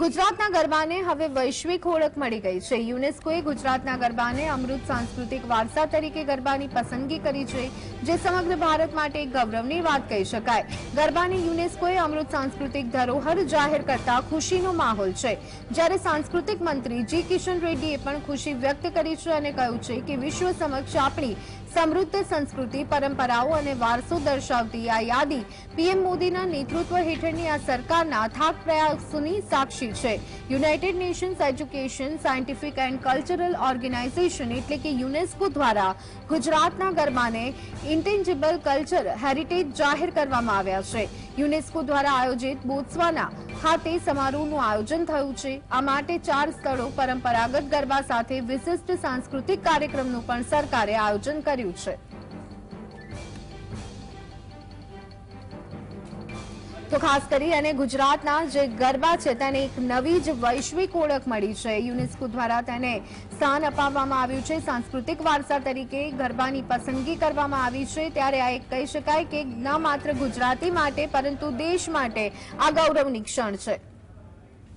ગુજરાતના ગરબાને હવે વૈશ્વિક ઓળખ મળી ગઈ છે. યુનેસ્કોએ ગુજરાતના ગરબાને અમૃત સાંસ્કૃતિક વારસા તરીકે ગરબાની પસંદગી કરી છે, જે સમગ્ર ભારત માટે ગૌરવની વાત કહી શકાય. ગરબાને યુનેસ્કોએ અમૃત સાંસ્કૃતિક ધરોહર જાહેર કરતા ખુશીનો માહોલ છે. જ્યારે સાંસ્કૃતિક મંત્રી જી કિશન રેડ્ડીએ પણ ખુશી વ્યક્ત કરી છે અને કહ્યું છે કે વિશ્વ સમક્ષ આપણી સમૃદ્ધ સંસ્કૃતિ, પરંપરાઓ અને વારસો દર્શાવતી આ યાદી પીએમ મોદીના નેતૃત્વ હેઠળની આ સરકારના અથાગ પ્રયાસોની સાક્ષી છે. United Nations Education, Scientific and Cultural Organization એટલે કે યુનેસ્કો દ્વારા ગુજરાતના ગરબાને ઇન્ટેન્જિબલ કલ્ચર હેરિટેજ જાહેર કરવામાં આવ્યા છે. યુનેસ્કો દ્વારા આયોજિત બોત્સવાના ખાતે સમારોહનું આયોજન થયું છે. આ માટે ચાર સ્થળો પરંપરાગત ગરબા સાથે વિશિષ્ટ સાંસ્કૃતિક કાર્યક્રમનું પણ સરકારે આયોજન કર્યું છે. તો ખાસ કરી અને ગુજરાતના જે ગરબા છે, તેને એક નવી જ વૈશ્વિક ઓળખ મળી છે. યુનેસ્કો દ્વારા તેને સ્થાન અપાવવામાં આવ્યું છે. સાંસ્કૃતિક વારસા તરીકે ગરબાની પસંદગી કરવામાં આવી છે. ત્યારે આ એક કહી શકાય કે ન માત્ર ગુજરાતી માટે, પરંતુ દેશ માટે આ ગૌરવની ક્ષણ છે.